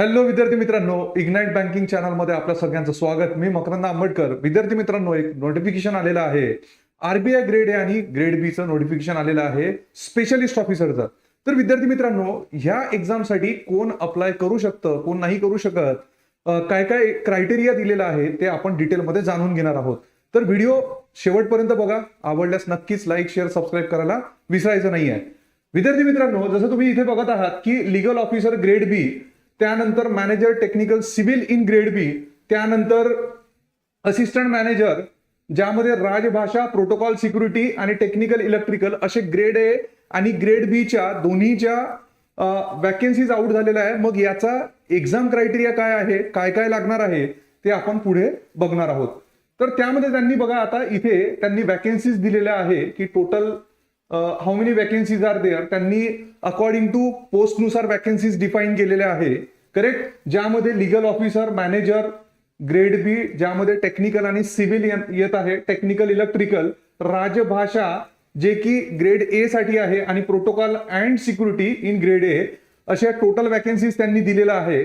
Hello विद्यार्थी मित्रांनो ignite banking चॅनलमध्ये आपल्या सगळ्यांचं स्वागत. मी मकरंद आंबेडकर. विद्यार्थी मित्रांनो एक नोटिफिकेशन आलेलं आहे. आरबीआय ग्रेड ए आणि ग्रेड बीचं नोटिफिकेशन आलेलं आहे स्पेशलिस्ट ऑफिसरचं तर विद्यार्थी मित्रांनो ह्या एक्झामसाठी कोण अप्लाय करू शकतं कोण नाही करू शकत काय काय क्रायटेरिया दिलेला आहे ते आपण डिटेलमध्ये जाणून घेणार आहोत. तर व्हिडिओ शेवटपर्यंत बघा. आवडल्यास नक्कीच लाईक शेअर सबस्क्राईब करायला विसरायचं नाही आहे विद्यार्थी मित्रांनो जसं तुम्ही इथे बघत आहात की लिगल ऑफिसर ग्रेड बी त्यानंतर manager technical civil in grade B त्यानंतर असिस्टंट मॅनेजर ज्यामध्ये राजभाषा प्रोटोकॉल सिक्युरिटी आणि टेक्निकल इलेक्ट्रिकल असे ग्रेड ए आणि ग्रेड बीच्या दोन्हीच्या वॅकन्सीज आउट झालेल्या आहे मग याचा एक्झाम क्रायटेरिया काय आहे काय काय लागणार आहे ते आपण पुढे बघणार आहोत. तर त्यामध्ये त्यांनी बघा आता इथे त्यांनी वॅकन्सीज दिलेल्या आहे की total how many vacancies are there त्यांनी अकॉर्डिंग टू पोस्टनुसार वॅकन्सीज डिफाईन केलेल्या आहे. करेक्ट ज्यामध्ये legal officer manager grade B ज्यामध्ये टेक्निकल आणि सिव्हिल येत आहे. टेक्निकल इलेक्ट्रिकल राजभाषा जे की ग्रेड ए साठी आहे आणि protocol and security in grade A अशा टोटल वॅकन्सीज त्यांनी दिलेल्या आहे.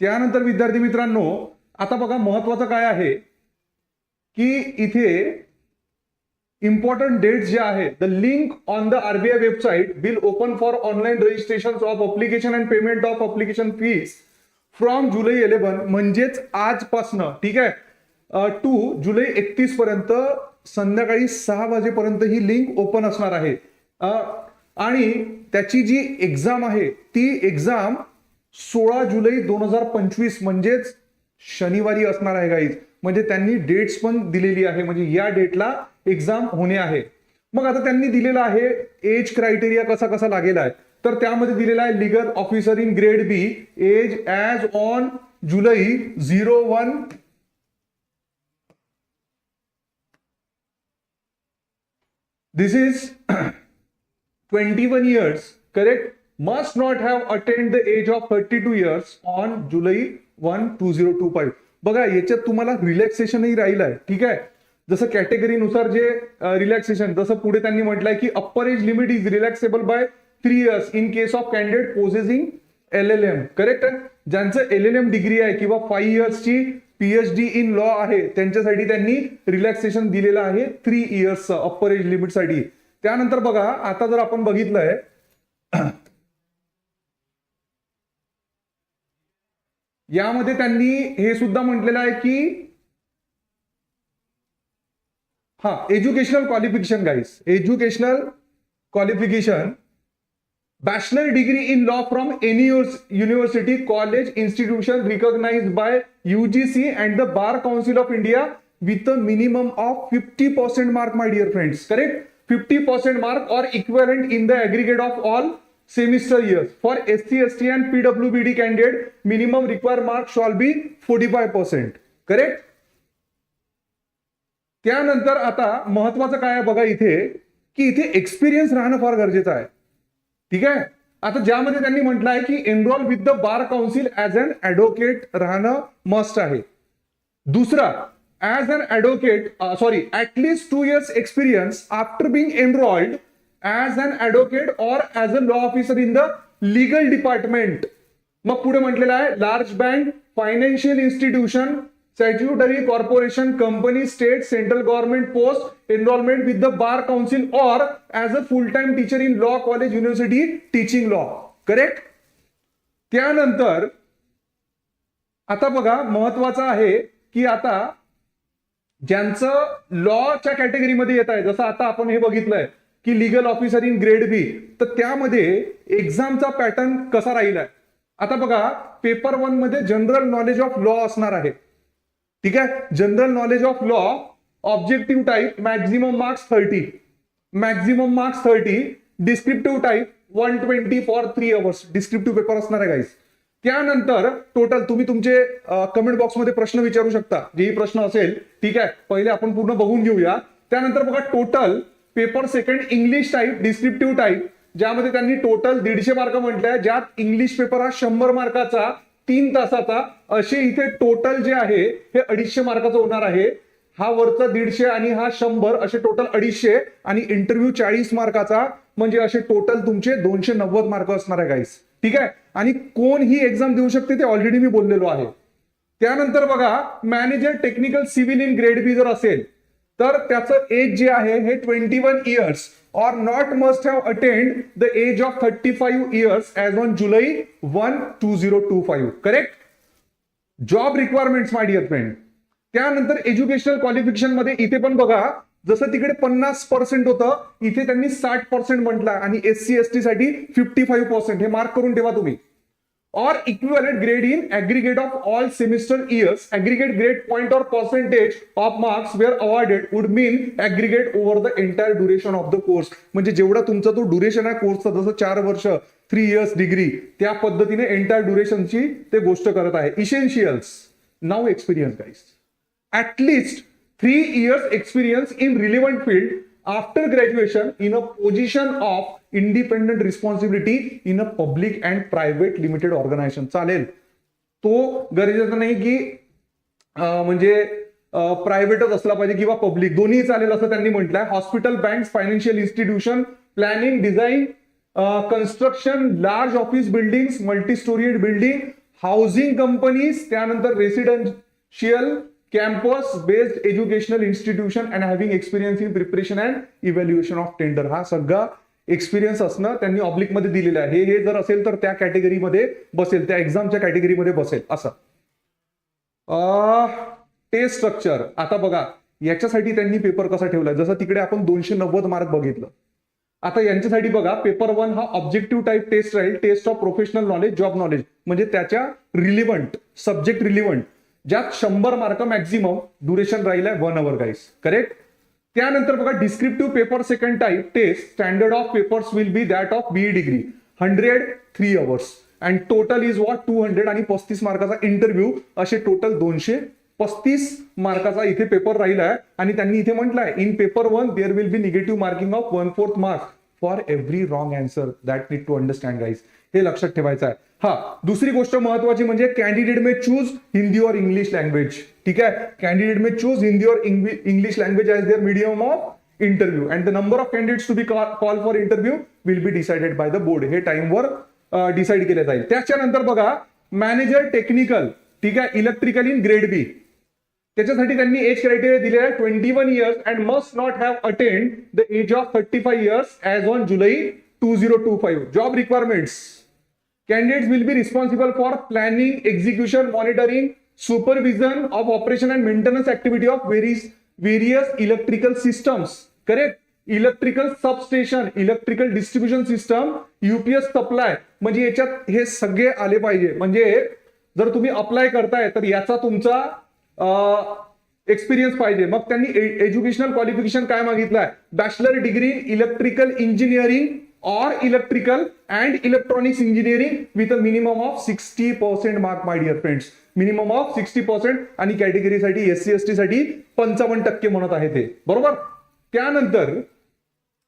त्यानंतर विद्यार्थी मित्रांनो आता बघा महत्वाचं काय आहे? की इथे इम्पॉर्टंट डेट्स जे आहे the link on the RBI website will open for online registration of application and payment of application fees from July eleven म्हणजेच आजपासनं ठीक आहे? टू जुलै एकतीस पर्यंत संध्याकाळी सहा वाजेपर्यंत ही लिंक ओपन असणार आहे. आणि त्याची जी एक्झाम आहे ती एक्झाम सोळा जुलै दोन हजार पंचवीस म्हणजेच शनिवारी असणार आहे गाईज म्हणजे त्यांनी डेट्स पण दिलेली आहे. म्हणजे या डेटला एक्झाम होणे आहे. मग आता त्यांनी दिलेला आहे एज क्रायटेरिया कसा कसा लागेला आहे. तर त्यामध्ये दिलेला आहे legal officer in grade B age as on July zero one this is twenty one years correct must not have attend the age of thirty two years on July 1 2025 बघा याच्यात तुम्हाला रिलॅक्सेशनही राहिलं आहे ठीक आहे? जसं कॅटेगरीनुसार जे रिलॅक्सेशन जसं पुढे त्यांनी म्हटलंय की upper age limit is relaxable by three years in case of candidate possessing L L M correct ज्यांचं एल एल एम डिग्री आहे किंवा फाईव्ह इयर्सची पीएचडी इन लॉ आहे त्यांच्यासाठी त्यांनी रिलॅक्सेशन दिलेलं आहे थ्री इयर्स अप्पर एज लिमिटसाठी त्यानंतर बघा आता जर आपण बघितलंय यामध्ये त्यांनी हे सुद्धा म्हटलेलं आहे की हा educational qualification guys educational qualification bachelor degree in law from any uni- university college institution recognized by UGC and the Bar Council of India with a minimum of 50% mark my dear friends correct 50% mark or equivalent in the aggregate of all semester years for SC ST and PWBD candidate minimum required mark shall be 45% correct त्यानंतर आता महत्वाचं काय आहे बघा इथे की इथे experience राहणं फार गरजेचं आहे. ठीक आहे? आता ज्यामध्ये त्यांनी म्हटलं आहे की enrol with the bar council as an advocate राहणं मस्ट आहे. दुसरा as an advocate sorry at least two years experience after being enrolled as an advocate or as a law officer in the legal department मग पुढे म्हटलेलं आहे large bank financial institution statutory corporation company state central government post enrolment with the bar council or as a full time teacher in law college university teaching law correct त्यानंतर आता बघा महत्वाचं आहे की आता ज्यांचं लॉच्या कॅटेगरीमध्ये येत आहे जसं आता आपण हे बघितलंय की legal officer in grade B तर त्यामध्ये एक्झामचा पॅटर्न कसा राहिलाय? आहे आता बघा पेपर वनमध्ये जनरल नॉलेज ऑफ लॉ असणार आहे. ठीक आहे general knowledge of law objective type maximum marks thirty maximum marks thirty descriptive type one twenty for three hours descriptive paper असणार आहे गाईस त्यानंतर टोटल तुम्ही तुमचे कमेंट बॉक्समध्ये प्रश्न विचारू शकता. जेही प्रश्न असेल ठीक आहे? पहिले आपण पूर्ण बघून घेऊया. त्यानंतर बघा total paper second English type descriptive type ज्यामध्ये त्यांनी टोटल दीडशे मार्क म्हटलंय ज्यात इंग्लिश पेपर हा शंभर मार्काचा तीन तासाचा असे इथे टोटल जे आहे हे अडीचशे मार्काचं होणार आहे. हा वरचा दीडशे आणि हा शंभर असे टोटल अडीचशे आणि इंटरव्ह्यू चाळीस मार्काचा म्हणजे असे टोटल तुमचे दोनशे नव्वद मार्क असणार आहे गाईस ठीक आहे? आणि कोण ही एक्झाम देऊ शकते ते ऑलरेडी मी बोललेलो आहे. त्यानंतर बघा manager technical civil in grade B जर असेल तर त्याचं एज जे आहे हे twenty one years or not must have attend the age of thirty five years on on July one two zero two five correct job requirements my dear friend त्यानंतर educational क्वालिफिकेशनमध्ये इथे पण बघा जसं तिकडे पन्नास पर्सेंट होतं इथे त्यांनी साठ पर्सेंट म्हटलं आणि एस सी एस टी साठी फिफ्टी फाईव्ह पर्सेंट हे मार्क करून ठेवा तुम्ही. Or equivalent grade in aggregate of all semester years aggregate grade point or percentage of marks were awarded would mean aggregate over the entire duration of the course म्हणजे जेवढा तुमचा तो duration आहे कोर्सचा जसं चार वर्ष थ्री इयर्स डिग्री त्या पद्धतीने एंटायर ड्युरेशनची ते गोष्ट करत आहे essentials now experience guys at three years experience in in field after graduation in a position of independent responsibility in a public and private limited organisation चालेल. तो गरजेचा नाही की म्हणजे प्रायव्हेटच असला पाहिजे किंवा पब्लिक दोन्ही चालेल असं त्यांनी म्हटलंय. Hospital bank financial institution planning design construction large office building multi storied building housing companies त्यानंतर residential campus based educational institution and having experience in preparation and evaluation of tender हा सगळा एक्सपिरियन्स असणं त्यांनी ऑब्लिकमध्ये दिलेलं आहे. हे हे जर असेल तर त्या कॅटेगरीमध्ये बसेल त्या एक्झामच्या कॅटेगरीमध्ये बसेल. असं. टेस्ट स्ट्रक्चर आता बघा याच्यासाठी त्यांनी पेपर कसा ठेवलाय? जसं तिकडे आपण दोनशे नव्वद मार्क बघितलं. आता यांच्यासाठी बघा पेपर वन हा ऑब्जेक्टिव्ह टाईप टेस्ट राहील. Test of professional knowledge job knowledge म्हणजे त्याच्या रिलिव्हंट सब्जेक्ट रिलिव्हंट ज्यात शंभर मार्क मॅक्झिमम ड्युरेशन राहील आहे वन अवर गाईस करेक्ट त्यानंतर बघा descriptive paper second type test standard of papers will be that of B degree hundred three hours and total is what two hundred आणि पस्तीस मार्काचा interview असे total दोनशे पस्तीस मार्काचा इथे पेपर राहिला आहे आणि त्यांनी इथे म्हटलंय in paper one there will be negative marking of one fourth mark for every wrong answer that need to understand guys हे लक्षात ठेवायचं आहे. हा दुसरी गोष्ट महत्वाची म्हणजे कॅन्डिडेट मे चूज हिंदी और इंग्लिश लँग्वेज ठीक आहे? कॅन्डिडेट मे चूज हिंदी और English language as their medium of interview and the number of candidates to be call for interview will be decided by the board हे टाइमवर decide केलं जाईल. त्याच्यानंतर बघा मॅनेजर टेक्निकल ठीक आहे? इलेक्ट्रिकल इन ग्रेड बी त्याच्यासाठी त्यांनी एज क्रायटेरिया दिले आहे twenty one years and must not have attend the age of thirty five years age on July two zero two five job requirements candidate will be responsible for planning execution monitoring supervision of operation and maintenance activity of very various electrical systems correct electrical substation electrical distribution system UPS supply म्हणजे याच्यात हे सगळे आले पाहिजे. म्हणजे जर तुम्ही apply करताय तर याचा तुमचा एक्सपिरियन्स पाहिजे. मग त्यांनी एज्युकेशनल क्वालिफिकेशन काय मागितलंय? Bachelor degree electrical engineering or electrical and electronics engineering with a minimum of 60% mark my dear friends. Minimum of sixty percent आणि कॅटेगरीसाठी एस सी एस टी साठी पंचावन्न टक्के म्हणत आहे ते बरोबर? त्यानंतर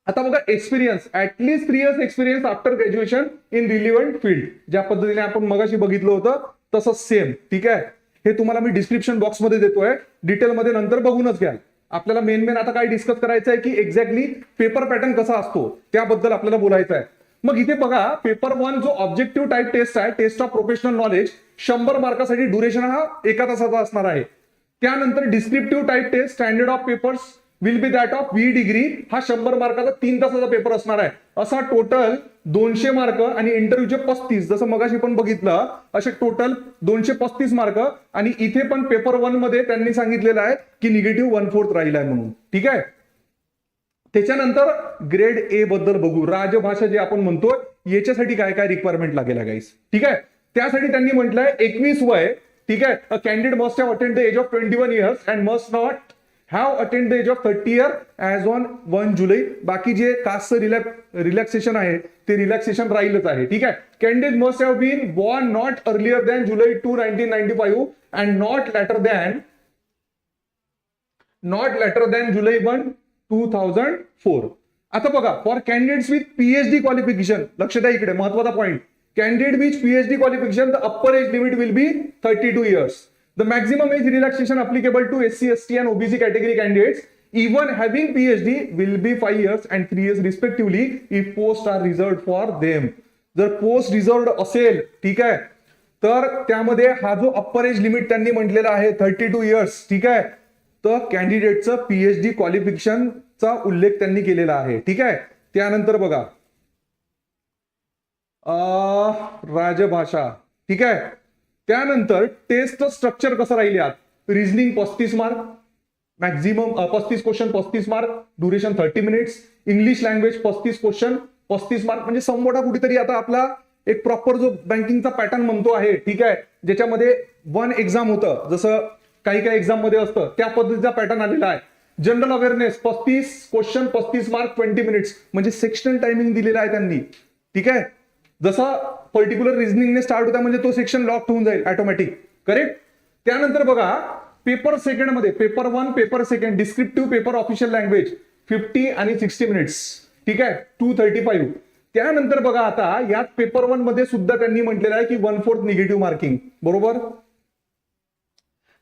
आता बघा experience at least three years experience after graduation in relevant field ज्या पद्धतीने आपण मगाशी बघितलं होतं तसं सेम ठीक आहे? हे तुम्हाला मी डिस्क्रिप्शन बॉक्समध्ये देतोय. डिटेलमध्ये नंतर बघूनच घ्याल. आपल्याला मेन मेन आता काय डिस्कस करायचं आहे की एक्झॅक्टली पेपर पॅटर्न कसा असतो त्याबद्दल आपल्याला बोलायचं आहे मग इथे बघा पेपर वन जो ऑब्जेक्टिव्ह टाईप टेस्ट आहे टेस्ट ऑफ प्रोफेशनल नॉलेज शंभर मार्कासाठी ड्युरेशन हा एका तासाचा असणार आहे. त्यानंतर descriptive type test standard of papers will be that of B degree हा शंभर मार्काचा तीन तासाचा पेपर असणार आहे. असा टोटल दोनशे मार्क आणि इंटरव्ह्यूचे पस्तीस. जसं मगाशी पण बघितलं असे टोटल दोनशे पस्तीस मार्क. आणि इथे पण पेपर वनमध्ये त्यांनी सांगितलेलं आहे की निगेटिव्ह वन फोर्थ राहिला आहे म्हणून. ठीक आहे? त्याच्यानंतर ग्रेड ए बद्दल बघू. राजभाषा जे आपण म्हणतोय याच्यासाठी काय काय रिक्वायरमेंट लागेल गाईस ठीक आहे? त्यासाठी त्यांनी म्हटलंय एकवीस वय. ठीक आहे? A candidate must have attend the age of twenty one years and must not have attend the age of thirty year as on one July बाकी जे कास्टचं रिलॅक्स रिलॅक्सेशन आहे ते रिलॅक्सेशन राहीलच आहे. ठीक आहे? Candidate must have been born not earlier than July two nineteen ninety five and not later than not later than July one two thousand four आता बघा for candidates with PhD qualification लक्ष द्या इकडे महत्त्वाचा point candidate with PhD qualification the upper age limit will be thirty two years the maximum age relaxation applicable to S C S T and OBC category candidates even having PhD will be five years and three years respectively if posts are reserved for them. जर post reserved असेल ठीक आहे. तर त्यामध्ये हा जो upper age limit त्यांनी म्हटलेला आहे थर्टी टू इयर्स ठीक आहे. तर कॅन्डिडेटचं पीएचडी क्वालिफिकेशनचा उल्लेख त्यांनी केलेला आहे ठीक आहे. त्यानंतर बघा. राजभाषा ठीक आहे. त्यानंतर टेस्ट स्ट्रक्चर कसं राहिले आहात रिझनिंग पस्तीस मार्क मॅक्झिमम पस्तीस क्वेश्चन पस्तीस mark duration thirty minutes English language पस्तीस क्वेश्चन पस्तीस मार्क म्हणजे समोटा कुठेतरी आता आपला एक प्रॉपर जो बँकिंगचा पॅटर्न म्हणतो आहे ठीक आहे ज्याच्यामध्ये वन एक्झाम होतं. जसं काही काही एक्झाममध्ये असतं त्या पद्धतीचा पॅटर्न आलेला आहे. जनरल अवेअरनेस पस्तीस क्वेश्चन पस्तीस मार्क ट्वेंटी मिनिट्स म्हणजे सेक्शनल टायमिंग दिलेला आहे त्यांनी. ठीक आहे? जसा पर्टिक्युलर रिझनिंगने स्टार्ट होता म्हणजे तो सेक्शन लॉक होऊन जाईल ऑटोमॅटिक करेक्ट त्यानंतर बघा paper सेकंडमध्ये paper one paper second descriptive paper official language fifty आणि सिक्स्टी मिनिट्स ठीक आहे? टू थर्टी फाईव्ह त्यानंतर बघा आता यात पेपर वनमध्ये सुद्धा त्यांनी म्हटलेलं आहे की वन फोर्थ निगेटिव्ह मार्किंग बरोबर?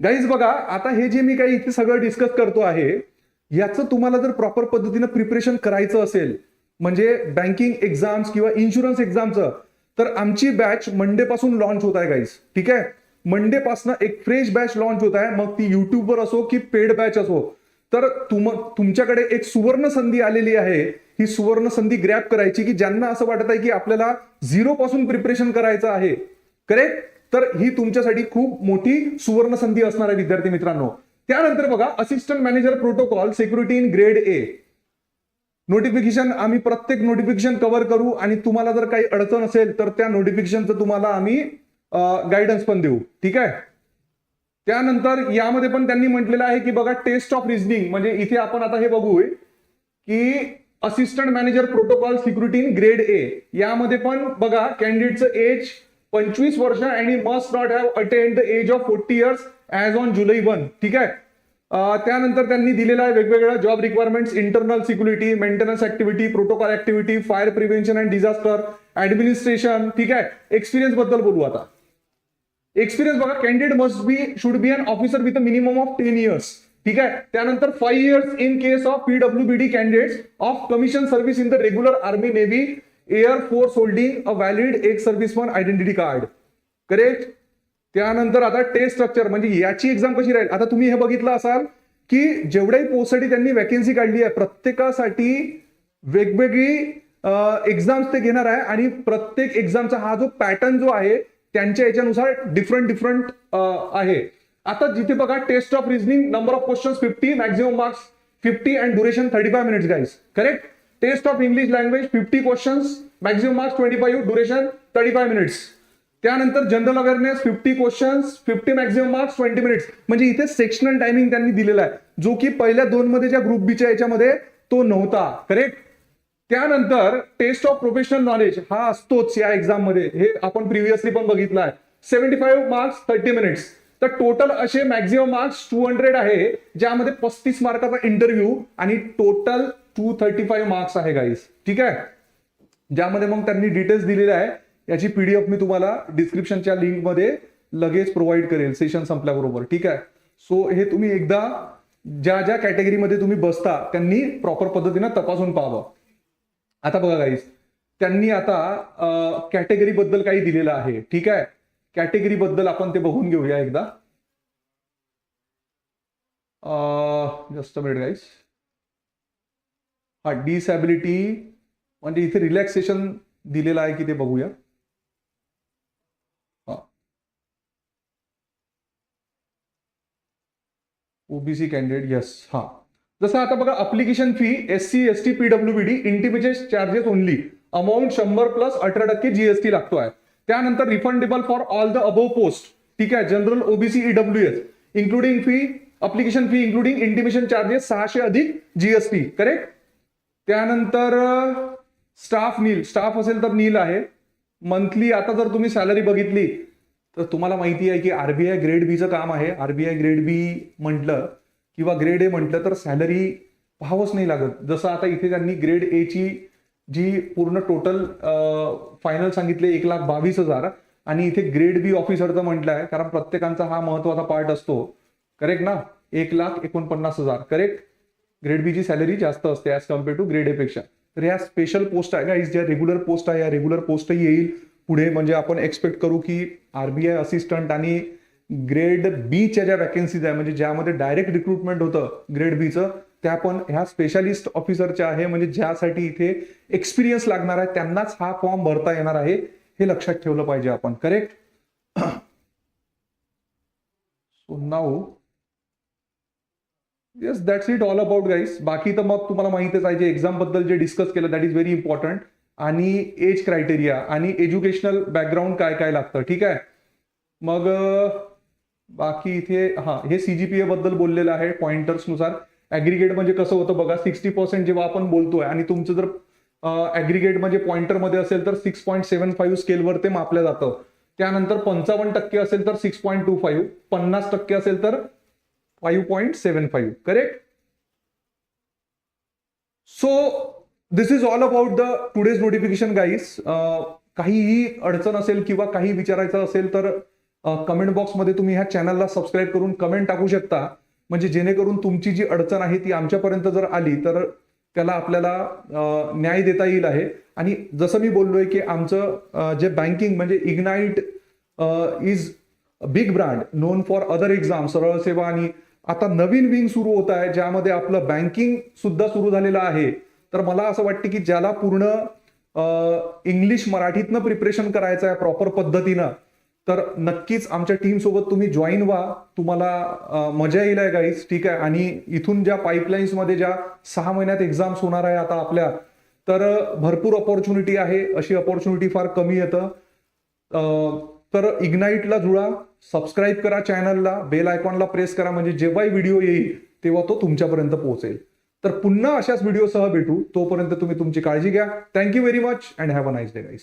गाईज बघा आता हे जे मी काही इथे सगळं डिस्कस करतो आहे याचं तुम्हाला जर प्रॉपर पद्धतीनं प्रिपरेशन करायचं असेल म्हणजे बँकिंग एक्झाम्स किंवा इन्शुरन्स एक्झामचं तर आमची बॅच मंडे पासून लॉन्च होत आहे गाईज ठीक आहे? मंडे पासून एक फ्रेश बॅच लॉन्च होत आहे. मग ती युट्यूबवर असो की पेड बॅच असो. तर तुम तुमच्याकडे एक सुवर्ण संधी आलेली आहे. ही सुवर्ण संधी ग्रॅप करायची की ज्यांना असं वाटत आहे की आपल्याला झिरो पासून प्रिपरेशन करायचं आहे. करेक्ट तर ही तुमच्यासाठी खूप मोठी सुवर्ण संधी असणार आहे विद्यार्थी मित्रांनो. त्यानंतर बघा assistant manager protocol security in grade A notification आम्ही प्रत्येक नोटिफिकेशन कव्हर करू आणि तुम्हाला जर काही अडचण असेल तर त्या नोटिफिकेशनचं तुम्हाला आम्ही गायडन्स पण देऊ. ठीक आहे? त्यानंतर यामध्ये पण त्यांनी म्हटलेलं आहे की बघा टेस्ट ऑफ रिझनिंग म्हणजे इथे आपण आता हे बघू की assistant manager protocol security in grade A यामध्ये पण बघा कॅन्डिडेटचं एज पंचवीस वर्ष आणि must not have attend the age of forty years as on July one ठीक आहे? त्यानंतर त्यांनी दिलेला आहे वेगवेगळ्या job requirements internal security maintenance activity protocol activity fire prevention and disaster administration ठीक आहे? एक्सपिरियन्सबद्दल बोलू आता. एक्सपिरियन्स बघा candidate must be should be an officer with a minimum of ten years ठीक आहे? त्यानंतर five years in case of PW B D candidates of commission service in the regular army navy air force holding a valid एक serviceman identity card correct त्यानंतर आता taste structure म्हणजे याची exam कशी राहील? आता तुम्ही हे बघितलं असाल की जेवढ्याही पोस्टसाठी त्यांनी वॅकेन्सी काढली आहे प्रत्येकासाठी वेगवेगळी एक्झाम्स ते घेणार आहे आणि प्रत्येक एक्झामचा हा जो पॅटर्न जो आहे त्यांच्या याच्यानुसार डिफरंट डिफरंट आहे. आता जिथे बघा test of reasoning number of question fifty maximum marks fifty and duration thirty five minutes guys correct test of English language fifty questions maximum marks twenty five duration thirty five minutes त्यानंतर general awareness fifty questions fifty maximum marks twenty minutes म्हणजे इथे sectional timing त्यांनी दिलेला आहे. जो की पहिल्या दोन मध्ये ज्या ग्रुप बीच्या याच्यामध्ये तो नव्हता. करेक्ट त्यानंतर टेस्ट ऑफ प्रोफेशनल नॉलेज हा असतोच या एक्झाममध्ये. हे आपण प्रिव्हियसली पण बघितलं आहे. Seventy five marks thirty minutes तर टोटल असे मॅक्झिमम मार्क्स टू हंड्रेड आहे ज्यामध्ये पस्तीस मार्काचा इंटरव्ह्यू आणि total two thirty five marks आहे गाईज ठीक आहे? ज्यामध्ये मग त्यांनी डिटेल्स दिलेले आहे. याची पीडीएफ मी तुम्हाला डिस्क्रिप्शनच्या लिंकमध्ये लगेच प्रोव्हाइड करेल. सेशन संपल्याबरोबर. ठीक आहे? सो हे तुम्ही एकदा ज्या ज्या कॅटेगरीमध्ये तुम्ही बसता त्यांनी प्रॉपर पद्धतीनं तपासून पाहावं. आता बघा गाईस त्यांनी आता कॅटेगरी बद्दल काही दिलेलं आहे. ठीक आहे? कॅटेगरी बद्दल आपण ते बघून घेऊया एकदा. जस्ट मिनिट गाईस हा डिसॅबिलिटी म्हणजे इथे रिलॅक्सेशन दिलेलं आहे की ते बघूया हा ओबीसी कॅन्डिडेट येस हा. जसं आता बघा application fee S C S T PW B D intermediate charges only amount शंभर प्लस अठरा टक्के जीएसटी लागतो आहे. त्यानंतर refundable for all the above post ठीक आहे general OBC EW S including fee application fee including intimation charges सहाशे अधिक जीएसटी करेक्ट त्यानंतर स्टाफ नील. स्टाफ असेल तर नील आहे. मंथली आता जर तुम्ही सॅलरी बघितली तर तुम्हाला माहिती आहे की आरबीआय ग्रेड बीचं काम आहे. आरबीआय ग्रेड बी म्हटलं किंवा ग्रेड ए म्हटलं तर सॅलरी पाहावंच नाही लागत. जसं आता इथे त्यांनी ग्रेड ए ची जी पूर्ण टोटल फायनल सांगितले एक लाख बावीस हजार आणि इथे ग्रेड बी ऑफिसरचं म्हटलं आहे. कारण प्रत्येकांचा हा महत्त्वाचा पार्ट असतो. करेक्ट ना? एक लाख एकोणपन्नास हजार. करेक्ट ग्रेड बी ची सॅलरी जास्त असते as compare to grade A पेक्षा. तर या स्पेशल पोस्ट आहे. गाईज ज्या रेग्युलर पोस्ट आहे या रेग्युलर पोस्टही येईल. पुढे म्हणजे आपण एक्सपेक्ट करू की आरबीआय असिस्टंट आणि ग्रेड बीच्या ज्या वॅकन्सीज आहे म्हणजे ज्यामध्ये डायरेक्ट रिक्रुटमेंट होतं ग्रेड बीचं त्या पण ह्या स्पेशालिस्ट ऑफिसरच्या आहे म्हणजे ज्यासाठी इथे एक्सपिरियन्स लागणार आहे त्यांनाच हा फॉर्म भरता येणार आहे हे लक्षात ठेवलं पाहिजे आपण. Correct so now yes that's it all about guys बाकी तर मग तुम्हाला माहितच आहे जे एक्झामबद्दल जे डिस्कस केलं दॅट इज व्हेरी इम्पॉर्टंट आणि एज क्रायटेरिया आणि एज्युकेशनल बॅकग्राऊंड काय काय लागतं ठीक आहे? मग बाकी इथे हा हे सीजीपीए बद्दल बोललेलं आहे पॉइंटर्सनुसार ऍग्रिगेट म्हणजे कसं होतं बघा सिक्स्टी पर्सेंट जेव्हा आपण बोलतोय आणि तुमचं जर ऍग्रिगेट म्हणजे पॉइंटरमध्ये असेल तर सिक्स पॉईंट सेव्हन फाईव्ह स्केलवर ते मापलं जातं. त्यानंतर पंचावन्न टक्के असेल तर सिक्स पॉईंट टू फाईव्ह पन्नास टक्के असेल तर five point seven five correct so this is all about the today's notification guys काहीही अडचण असेल किंवा काही विचारायचं असेल तर uh, कमेंट बॉक्समध्ये तुम्ही ह्या चॅनलला सबस्क्राईब करून कमेंट टाकू शकता. म्हणजे जेणेकरून तुमची जी अडचण आहे ती आमच्यापर्यंत जर आली तर त्याला आपल्याला uh, न्याय देता येईल आहे. आणि जसं मी बोललोय की आमचं uh, जे बँकिंग म्हणजे ignite is big brand known for other exam सरळ सेवा. आणि आता नवीन विंग सुरू होत आहे ज्यामध्ये आपलं बँकिंग सुद्धा सुरू झालेलं आहे. तर मला असं वाटतं की ज्याला पूर्ण इंग्लिश मराठीतनं प्रिपरेशन करायचं आहे प्रॉपर पद्धतीनं तर नक्कीच आमच्या टीमसोबत तुम्ही जॉईन व्हा. तुम्हाला मजा येईल आहे गाईज ठीक आहे? आणि इथून ज्या पाईपलाईन्समध्ये ज्या सहा महिन्यात एक्झाम्स होणार आहे आता आपल्या तर भरपूर ऑपॉर्च्युनिटी आहे. अशी अपॉर्च्युनिटी फार कमी येतं. तर इग्नाईटला जुळा. सबस्क्राईब करा चॅनलला बेल आयकॉनला प्रेस करा. म्हणजे जेव्हाही व्हिडिओ येईल तेव्हा तो तुमच्यापर्यंत पोहोचेल. तर पुन्हा अशाच व्हिडिओसह भेटू. तोपर्यंत तुम्ही तुमची काळजी घ्या. Thank you very much and have a nice day guys